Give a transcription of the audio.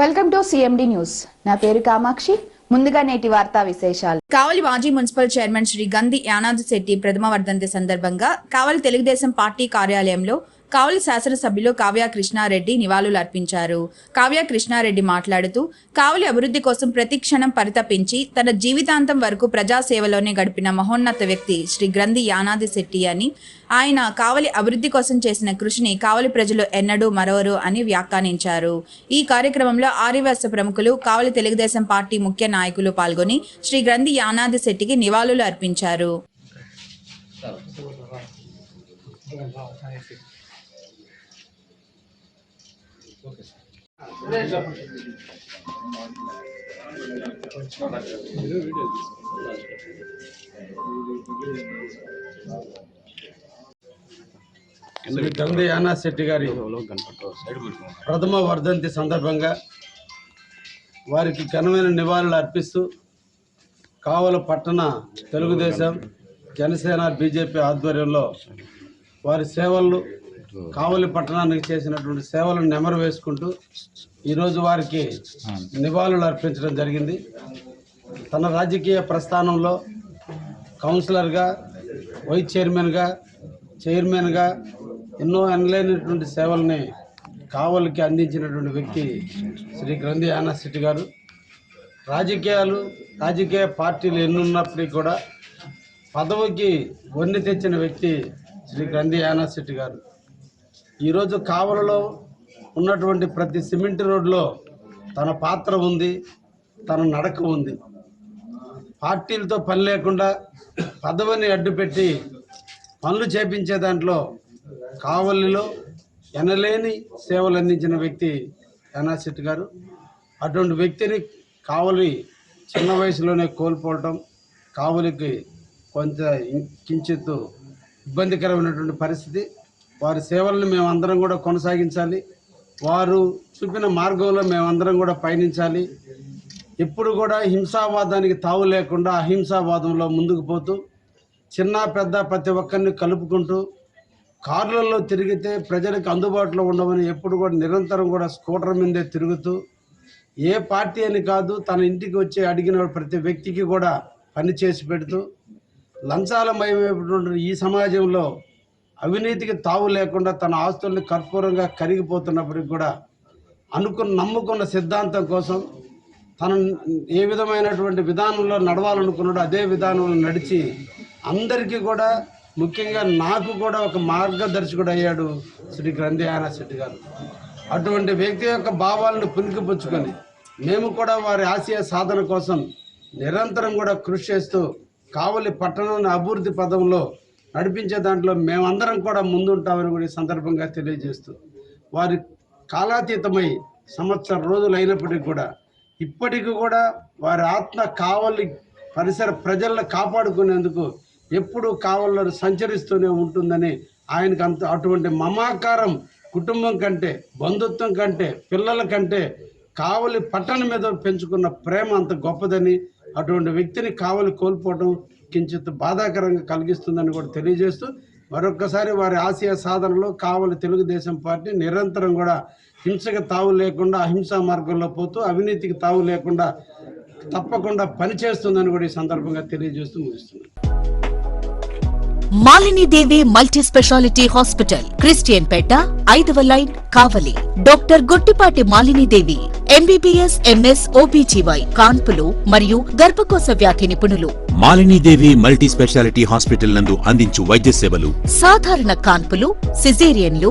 Welcome to CMD news. నా పేరు కామాక్షి. ముందుగా నేటి వార్తా విశేషాలు. కావలి మాజీ మున్సిపల్ చైర్మన్ శ్రీ గంధి యానాద్ శెట్టి ప్రథమ వర్ధంతి సందర్భంగా కావలి తెలుగుదేశం పార్టీ కార్యాలయంలో కావలి శాసనసభ్యులు కావ్య కృష్ణారెడ్డి నివాళులు అర్పించారు కావ్య కృష్ణారెడ్డి మాట్లాడుతూ కావలి అభివృద్ధి కోసం ప్రతి క్షణం పరితపించి తన జీవితాంతం వరకు ప్రజాసేవలోనే గడిపిన మహోన్నత వ్యక్తి శ్రీ గ్రంథి యానాది శెట్టి అని ఆయన కావలి అభివృద్ధి కోసం చేసిన కృషిని కావలి ప్రజలు ఎన్నడూ మరవరు అని వ్యాఖ్యానించారు. ఈ కార్యక్రమంలో ఆర్యవ్యవస్థ ప్రముఖులు కావలి తెలుగుదేశం పార్టీ ముఖ్య నాయకులు పాల్గొని శ్రీ గ్రంథి యానాది శెట్టికి నివాళులు అర్పించారు శ్రీ యానా శెట్టి గారి ప్రథమ వర్ధంతి సందర్భంగా వారికి ఘనమైన నివాళులు అర్పిస్తూ కావల పట్టణ తెలుగుదేశం జనసేన బీజేపీ ఆధ్వర్యంలో వారి సేవలు కావలి పట్టణానికి చేసినటువంటి సేవలను నెమరు వేసుకుంటూ ఈరోజు వారికి నివాళులు అర్పించడం జరిగింది. తన రాజకీయ ప్రస్థానంలో కౌన్సిలర్గా వైస్ చైర్మన్గా చైర్మన్గా ఎన్నో అనలేనటువంటి సేవల్ని కావలికి అందించినటువంటి వ్యక్తి శ్రీ గ్రంథి యానాశెట్టి గారు. రాజకీయాలు రాజకీయ పార్టీలు ఎన్నున్నప్పటికీ కూడా పదవికి వన్నె తెచ్చిన వ్యక్తి శ్రీ గ్రంథి యానాశెట్టి గారు. ఈరోజు కావలలో ఉన్నటువంటి ప్రతి సిమెంట్ రోడ్లో తన పాత్ర ఉంది తన నడక ఉంది. పార్టీలతో పని లేకుండా పదవిని అడ్డుపెట్టి పనులు చేపించే దాంట్లో కావలిలో ఎనలేని సేవలు అందించిన వ్యక్తి యానాశెట్టి గారు. అటువంటి వ్యక్తిని కావలి చిన్న వయసులోనే కోల్పోవటం కావలికి కొంత కించిత్తు ఇబ్బందికరమైనటువంటి పరిస్థితి. వారి సేవలను మేమందరం కూడా కొనసాగించాలి. వారు చూపిన మార్గంలో మేమందరం కూడా పయనించాలి. ఎప్పుడు కూడా హింసావాదానికి తావు లేకుండా అహింసావాదంలో ముందుకు పోతూ చిన్న పెద్ద ప్రతి ఒక్కరిని కలుపుకుంటూ కార్లలో తిరిగితే ప్రజలకు అందుబాటులో ఉండమని ఎప్పుడు కూడా నిరంతరం కూడా స్కూటర్ మీదే తిరుగుతూ ఏ పార్టీ అని కాదు తన ఇంటికి వచ్చి అడిగిన ప్రతి వ్యక్తికి కూడా పని చేసి పెడుతూ లంచాలమయమైనటువంటి ఈ సమాజంలో అవినీతికి తావు లేకుండా తన ఆస్తుల్ని కర్పూరంగా కరిగిపోతున్నప్పటికి కూడా అనుకున్న నమ్ముకున్న సిద్ధాంతం కోసం తను ఏ విధమైనటువంటి విధానంలో నడవాలనుకున్నాడో అదే విధానంలో నడిచి అందరికీ కూడా ముఖ్యంగా నాకు కూడా ఒక మార్గదర్శకుడు అయ్యాడు శ్రీ గ్రంథియాన శెట్టి గారు. అటువంటి వ్యక్తి యొక్క భావాలను పులికిపుచ్చుకొని మేము కూడా వారి ఆశయ సాధన కోసం నిరంతరం కూడా కృషి చేస్తూ కావలి పట్టణాన్ని అభివృద్ధి పదంలో నడిపించే దాంట్లో మేమందరం కూడా ముందుంటామని కూడా సందర్భంగా తెలియజేస్తూ వారి కాలాతీతమై సంవత్సరం రోజులు అయినప్పటికీ కూడా ఇప్పటికీ కూడా వారి ఆత్మ కావలి పరిసర ప్రజలను కాపాడుకునేందుకు ఎప్పుడూ కావల్లో సంచరిస్తూనే ఉంటుందని ఆయనకు అంత అటువంటి మమాకారం కుటుంబం కంటే బంధుత్వం కంటే పిల్లల కంటే కావలి పట్టణం మీద పెంచుకున్న ప్రేమ అంత గొప్పదని అటువంటి వ్యక్తిని కావలి కోల్పోవడం కించిత్ బాధాకరంగా కలిగిస్తుందని కూడా తెలియజేస్తూ మరొక్కసారి వారి ఆసియా సాధనలో కావలి తెలుగుదేశం పార్టీ నిరంతరం కూడా హింసకు తావు లేకుండా అహింసా మార్గంలో పోతూ అవినీతికి తావు లేకుండా తప్పకుండా పనిచేస్తుందని కూడా ఈ సందర్భంగా తెలియజేస్తూ ముగిస్తున్నాను. Malinidevi multi speciality hospital Christianpet ఐదవ line Kavali. Doctor Gottipati Malinidevi MBBS MS OBGY కాన్పులు మరియు గర్భకోశ వ్యాధి నిపుణులు. మాలినీదేవి మల్టీ స్పెషాలిటీ హాస్పిటల్ నందు అందించు వైద్య సేవలు. సాధారణ కాన్పులు సిజేరియన్లు